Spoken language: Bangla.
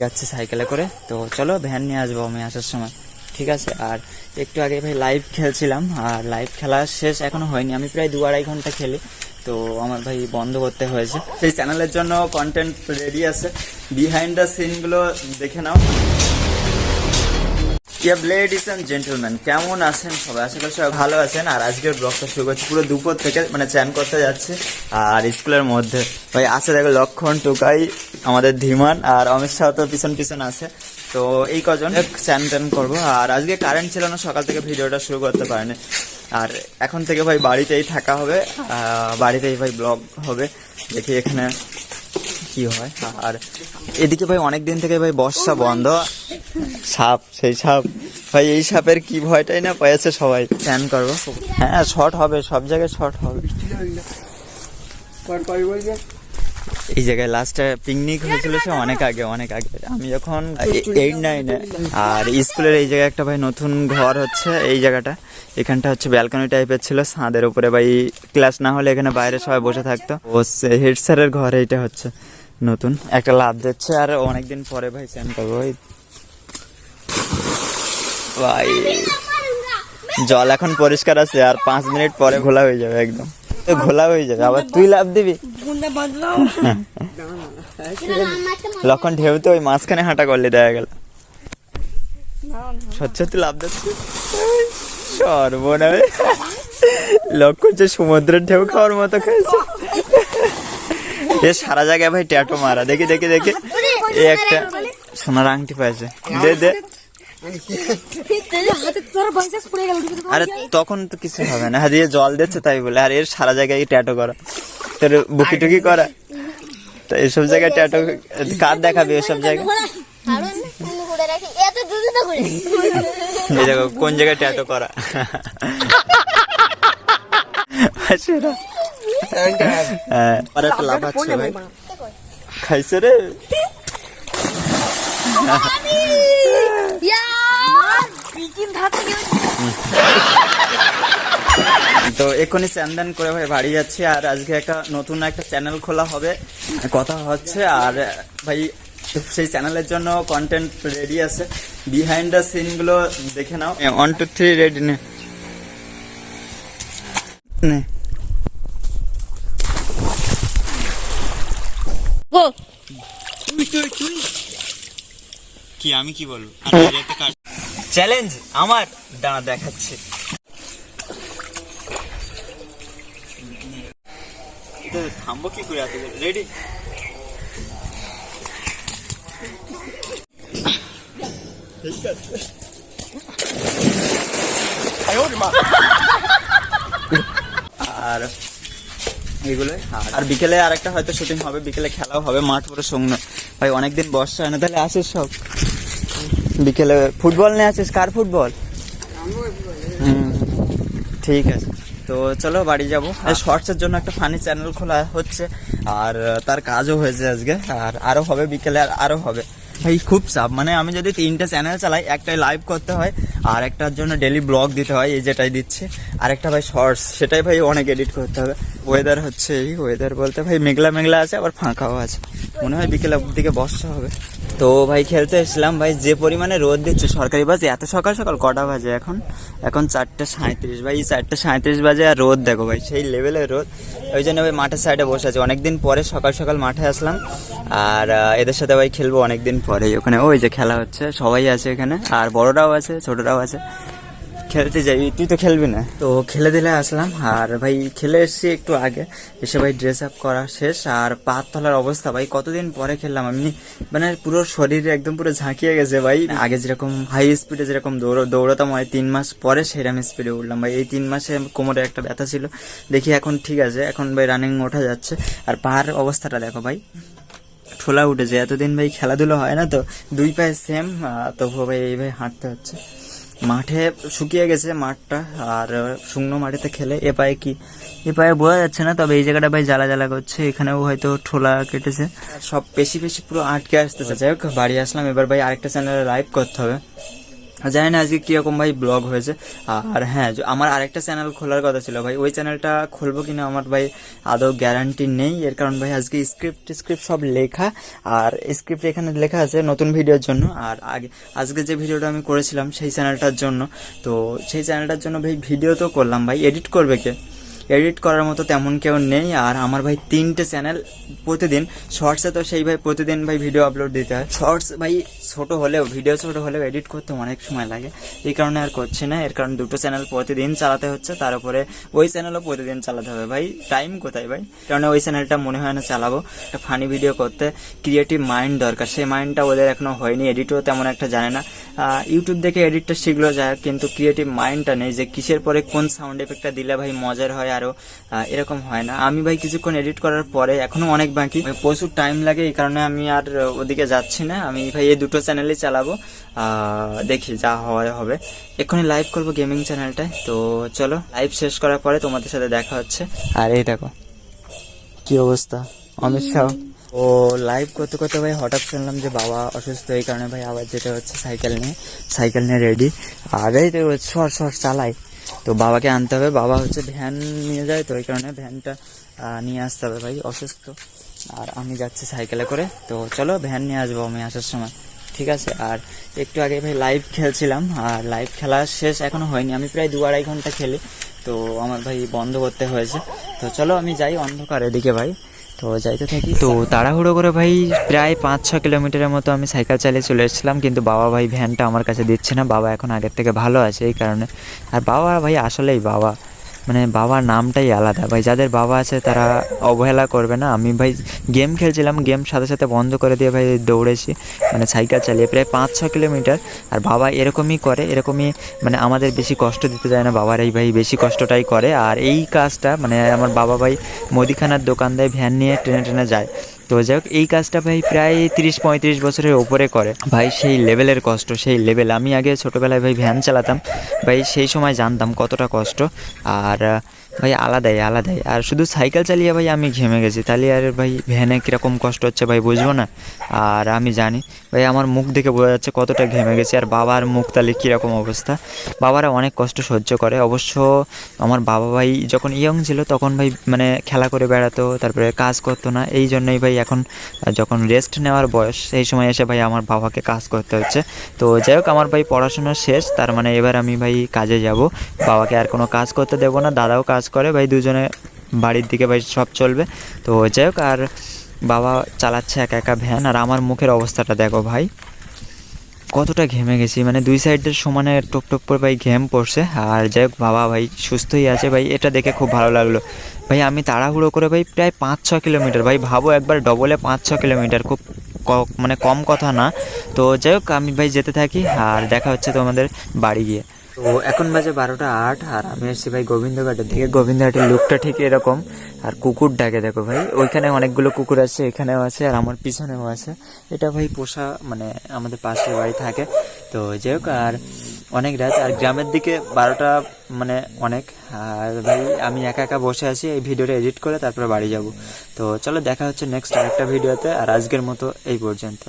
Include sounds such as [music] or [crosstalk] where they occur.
যাচ্ছি সাইকেলে করে। তো চলো ভ্যান নিয়ে আসব আমি আসার সময়। ঠিক আছে? আর একটু আগে ভাই লাইভ খেলছিলাম, আর লাইভ খেলা শেষ এখনও হয়নি। আমি প্রায় দু আড়াই ঘণ্টা খেলি। তো আমার ভাই বন্ধ করতে হয়েছে। সেই চ্যানেলের জন্য কন্টেন্ট রেডি আছে। বিহাইন্ড দ্য সিনগুলো দেখে নাও। ইয়া লেডিস অ্যান্ড জেন্টলম্যান কেমন আছেন সবাই? আশা করি সবাই ভালো আছেন। আর আজকের ব্লগটা শুরু করছি পুরো দুপুর থেকে মানে চ্যান করতে যাচ্ছে। আর স্কুলের মধ্যে, ভাই, আছে দেখো লক্ষণ, টুকাই, আমাদের ধীমান আর অমিত শাহ তো পিছন পিছন আছে। তো এই কজন চ্যান ট্যান করব। আর আজকে কারেন্ট ছিল না, সকাল থেকে ভিডিওটা শুরু করতে পারিনি। আর এখন থেকে ভাই বাড়িতেই থাকা হবে। বাড়িতেই ভাই ব্লগ হবে। দেখি এখানে কি হয়? আর এদিকে ভাই অনেক দিন থেকে ভাই বর্ষা বন্ধ। সাপ সেই সাপ। ভাই এই সাপের কি ভয়টাই না পেয়েছে সবাই। প্ল্যান করব। হ্যাঁ শর্ট হবে সব জায়গায় শর্ট হবে। এই জায়গায় লাস্টে পিকনিক হয়েছিল সে অনেক আগে অনেক আগে। আমি যখন এইট নাইনে আর স্কুলের এই জায়গায় একটা ভাই নতুন ঘর হচ্ছে এই জায়গাটা। এখানটা হচ্ছে ব্যালকনি টাইপের ছিল। ছাদের উপরে ভাই ক্লাস না হলে এখানে বাইরে সবাই বসে থাকতো। ও হেড স্যারের ঘর এইটা হচ্ছে। নতুন। একটা লাভ দিচ্ছে আর অনেকদিন পরে ভাই করব। ওই ভাই। জল এখন পরিষ্কার আছে আর পাঁচ মিনিট পরে ঘোলা হয়ে যাবে একদম। তো ঘোলা হয়ে যাবে আবার তুই লাভ দিবি? লক্ষণ ঢেউ তো ওই মাঝখানে হাঁটা করলে দেখা গেল। সত্যি সত্যি লাভ দিচ্ছে? সর্বনয় লক্ষণ যে সমুদ্রের ঢেউ খাওয়ার মতো খেয়েছে। এ সারা জায়গায় ভাই ট্যাটু মারা। দেখি দেখি দেখি। এই একটা সোনার আংটি পাইছে। দে দে। আরে তখন তো কিছু হবে না। দিয়ে জল দিচ্ছে তাই বলে। আর এর সারা জায়গায় ট্যাটু করা। তোর বুকি টুকি করা। তো এসব জায়গায় ট্যাটু কার দেখাবি এসব জায়গায়? এই দেখো কোন জায়গায় ট্যাটু করা? সেটা হ্যাঁ আর একটা লাভ আছে ভাই খাইছে রে তো এক্ষুনি স্যান্দান করে ভাই বাড়ি যাচ্ছি আর আজকে একটা নতুন একটা চ্যানেল খোলা হবে কথা হচ্ছে আর ভাই সেই চ্যানেলের জন্য কন্টেন্ট রেডি আছে। বিহাইন্ড দ্য সিনগুলো দেখে নাও। ওয়ান টু থ্রি রেডি নে। নে কি আমি কি বলব? চ্যালেঞ্জ আমার দাঁড়া দেখাচ্ছি। এটা থামবো কি করে এত রেডি [laughs] আর এগুলো। আর বিকেলে আরেকটা হয়তো শুটিং হবে বিকেলে খেলাও হবে মাঠ পুরো শুকনো। ভাই অনেকদিন বর্ষা হয় না তাহলে আসিস সব। বিকেলে ফুটবল নিয়ে আসিস? কার ফুটবল? হুম ঠিক আছে। তো চলো বাড়ি যাব। শর্টসের জন্য একটা ফানি চ্যানেল খোলা হচ্ছে আর তার কাজও হয়েছে আজকে আর আরও হবে বিকেলে আর আরও হবে। ভাই খুব চাপ। মানে আমি যদি তিনটা চ্যানেল চালাই একটাই লাইভ করতে হয় আর একটার জন্য ডেলি ব্লগ দিতে হয় এই যেটাই দিচ্ছে। আর একটা ভাই শর্টস সেটাই ভাই অনেক এডিট করতে হবে। ওয়েদার হচ্ছে এই ওয়েদার বলতে ভাই মেঘলা মেঘলা আছে, আবার ফাঁকাও আছে। মনে হয় বিকেলের দিকে বর্ষা হবে। তো ভাই খেলতে এসেছিলাম, ভাই যে পরিমাণে রোদ দিচ্ছে, সরকারি বাসে, এত সকাল সকাল কটা বাজে এখন? এখন চারটে সাঁত্রিশ ভাই চারটে সাঁত্রিশ বাজে আর রোদ দেখো ভাই, সেই লেভেলের রোদ। ওই জন্য ভাই মাঠের সাইডে বসে আছি। অনেকদিন পরে সকাল সকাল মাঠে আসলাম, আর এদের সাথে ভাই খেলব অনেকদিন পরে ওখানে ওই যে খেলা হচ্ছে, সবাই আছে এখানে, আর বড়রাও আছে, ছোটরাও আছে। খেলতে যাই। তুই তো খেলবি না। তো খেলে দিলে আসলাম। আর ভাই, খেলে এসেছি একটু আগে। এসে ভাই ড্রেস আপ করা শেষ। আর পা তলার অবস্থা ভাই, কতদিন পরে খেললাম আমি? মানে পুরো শরীরে একদম পুরো ঝাঁকিয়ে গেছে ভাই। আগে যেরকম হাই স্পিডে যেরকম দৌড়, দৌড়াতাম হয় তিন মাস পরে সেরকম স্পিডে উঠলাম ভাই। এই তিন মাসে কোমরে একটা ব্যথা ছিল। দেখি এখন ঠিক আছে। এখন ভাই রানিং ওঠা যাচ্ছে। আর পাহাড়ের অবস্থাটা দেখো ভাই। ঠোলা উঠেছে। এতদিন ভাই খেলাধুলো হয় না তো। দুই পায়ে সেম তবুও ভাই এইভাবে হাঁটতে হচ্ছে। মাঠে শুকিয়ে গেছে মাঠটা, আর শুকনো মাটিতে খেলে এ পায়ে কি? এ পায়ে বোঝা যাচ্ছে না, তবে এই জায়গাটা ভাই জ্বালা জ্বালা করছে, এখানেও হয়তো ঠোলা কেটেছে। সব বেশি বেশি পুরো আটকে আসতেছে। যাই হোক, বাড়ি আসলাম। এবার ভাই আরেকটা চ্যানেলে লাইভ করতে হবে। জানি না আজকে কীরকম ভাই ব্লগ হয়েছে। আর হ্যাঁ আমার আরেকটা চ্যানেল খোলার কথা ছিল ভাই। ওই চ্যানেলটা খুলবো কিনা আমার ভাই আদৌ গ্যারান্টি নেই। এর কারণ ভাই আজকে স্ক্রিপ্ট স্ক্রিপ্ট সব লেখা। আর স্ক্রিপ্ট এখানে লেখা আছে নতুন ভিডিওর জন্য। আর আগে আজকে যে ভিডিওটা আমি করেছিলাম সেই চ্যানেলটার জন্য। তো সেই চ্যানেলটার জন্য ভাই ভিডিও তো করলাম ভাই। এডিট করবে কে? এডিট করার মতো তেমন কেউ নেই। আর আমার ভাই তিনটে চ্যানেল প্রতিদিন, শর্টসে তো সেই ভাই প্রতিদিন ভাই ভিডিও আপলোড দিতে হয়। শর্টস ভাই ছোট হলেও, ভিডিও ছোট হলেও এডিট করতে অনেক সময় লাগে। এই কারণে আর করছি না। এর কারণ দুটো চ্যানেল প্রতিদিন চালাতে হচ্ছে, তার উপরে ওই চ্যানেলও প্রতিদিন চালাতে হবে। ভাই টাইম কোথায় ভাই? কারণ ওই চ্যানেলটা মনে হয় না চালাবো। একটা ফানি ভিডিও করতে ক্রিয়েটিভ মাইন্ড দরকার। সেই মাইন্ডটা ওদের এখনও হয়নি এডিটও তেমন একটা জানে না। ইউটিউব দেখে এডিটটা শিখলো যায়, কিন্তু ক্রিয়েটিভ মাইন্ডটা নেই যে কিসের পরে কোন সাউন্ড এফেক্টটা দিলে ভাই মজার হয় আরও আহ, এরকম হয় না। আমি ভাই কিছুক্ষণ এডিট করার পরে এখনও অনেক বাকি। প্রচুর টাইম লাগে এই কারণে আমি আর ওদিকে যাচ্ছি না। আমি ভাই এই দুটো চ্যানেলই চালাবো দেখি যা হয় হবে। এক্ষুনি লাইভ করব গেমিং চ্যানেলটায় তো চলো লাইভ শেষ করার পরে তোমাদের সাথে দেখা হচ্ছে। আর এই দেখো কি অবস্থা? অমিত শাহ ও লাইভ করতে করতে ভাই হঠাৎ শুনলাম যে বাবা অসুস্থ এই কারণে ভাই আবার যেতে হচ্ছে সাইকেল নিয়ে। সাইকেল নিয়ে রেডি আর এই সর শর্ট চালাই। তো বাবাকে আনতে হবে। বাবা হচ্ছে ভ্যান নিয়ে যায়, তো এই কারণে ভ্যানটা নিয়ে আসতে হবে ভাই, অসুস্থ। আর আমি যাচ্ছি সাইকেলে করে। তো চলো ভ্যান নিয়ে আসব আমি আসার সময়। ঠিক আছে? আর একটু আগে ভাই লাইভ খেলছিলাম, আর লাইভ খেলা শেষ এখনও হয়নি। আমি প্রায় দু আড়াই ঘণ্টা খেলি, তো আমার ভাই বন্ধ করতে হয়েছে। তো চলো আমি যাই অন্ধকার এদিকে ভাই। তো যাইতে থাকি। তো তাড়াহুড়ো করে ভাই প্রায় পাঁচ ছ কিলোমিটারের মতো আমি সাইকেল চালিয়ে চলে এসেছিলাম, কিন্তু বাবা ভাই ভ্যানটা আমার কাছে দিচ্ছে না। বাবা এখন আগের থেকে ভালো আছে এই কারণে। আর বাবা ভাই আসলেই বাবা। মানে বাবার নামটাই আলাদা। ভাই, যাদের বাবা আছে তারা অবহেলা করবে না। আমি ভাই গেম খেলছিলাম, গেম সাথে সাথে বন্ধ করে দিয়ে ভাই দৌড়েছি। মানে সাইকেল চালিয়ে প্রায় পাঁচ ছ কিলোমিটার। আর বাবা এরকমই করে, এরকমই মানে আমাদের বেশি কষ্ট দিতে যায় না বাবার এই ভাই, বেশি কষ্টটাই করে। আর এই কাজটা মানে আমার বাবা ভাই মুদিখানার দোকান দেয়, ভ্যান নিয়ে ট্রেনে ট্রেনে যায়। তো যাই হোক, এই কাজটা ভাই প্রায় তিরিশ পঁয়ত্রিশ বছরের ওপরে করে। ভাই সেই লেভেলের কষ্ট, সেই লেভেল আমি আগে ছোটোবেলায় ভাই ভ্যান চালাতাম। ভাই সেই সময় জানতাম কতটা কষ্ট। আর ভাই, আলাদাই আলাদাই। আর শুধু সাইকেল চালিয়ে ভাই, আমি ঘেমে গেছি। তাহলে আর ভাই, ভ্যানে কীরকম কষ্ট হচ্ছে ভাই, বুঝব না? আর আমি জানি, ভাই, আমার মুখ দেখে বোঝা যাচ্ছে কতটা ঘেমে গেছি। আর বাবার মুখ তাহলে কীরকম অবস্থা? বাবারা অনেক কষ্ট সহ্য করে। অবশ্য আমার বাবা ভাই যখন ইয়ং ছিল, তখন ভাই মানে খেলা করে বেড়াতো, তারপরে কাজ করতো না। এই জন্যই ভাই, এখন যখন রেস্ট নেওয়ার বয়স, সেই সময় এসে ভাই, আমার বাবাকে কাজ করতে হচ্ছে। তো যাই হোক, আমার ভাই পড়াশোনা শেষ। তার মানে এবার আমি ভাই, কাজে যাব। বাবাকে আর কোনো কাজ করতে দেবো না। দাদাও কাজ করে, ভাই দুজনে বাড়ির দিকে, ভাই সব চলবে। তো যাই হোক, আর বাবা চালাচ্ছে একা একা ভ্যান, আর আমার মুখের অবস্থাটা দেখো ভাই। কতটা ঘেমে গেছি মানে দুই সাইডের সমানে টপ করে ভাই ঘেম পড়ছে। আর যাই হোক, বাবা ভাই সুস্থই আছে ভাই, এটা দেখে খুব ভালো লাগল। ভাই আমি তাড়াহুড়ো করে ভাই প্রায় পাঁচ, ছ কিলোমিটার, ভাই ভাবো একবার ডবলে পাঁচ, ছ কিলোমিটার, খুব মানে কম কথা না। তো যাই হোক, আমি ভাই যেতে থাকি, আর দেখা হচ্ছে তোমাদের বাড়ি গিয়ে। তো এখন বাজে বারোটা আট আর আমি এসেছি ভাই গোবিন্দঘাটের দিকে। গোবিন্দঘাটের লুকটা ঠিক এরকম। আর কুকুর ডাকে দেখো ভাই। ওইখানে অনেকগুলো কুকুর আছে, এখানেও আছে আর আমার পিছনেও আছে। এটা ভাই পোষা মানে আমাদের পাশের বাড়ি থাকে। তো যাই হোক, আর অনেক রাত। আর গ্রামের দিকে বারোটা মানে অনেক। আর ভাই আমি একা একা বসে আছি, এই ভিডিওটা এডিট করে তারপরে বাড়ি যাব। তো চলো দেখা হচ্ছে নেক্সট আরেকটা ভিডিওতে। আর আজকের মতো এই পর্যন্ত।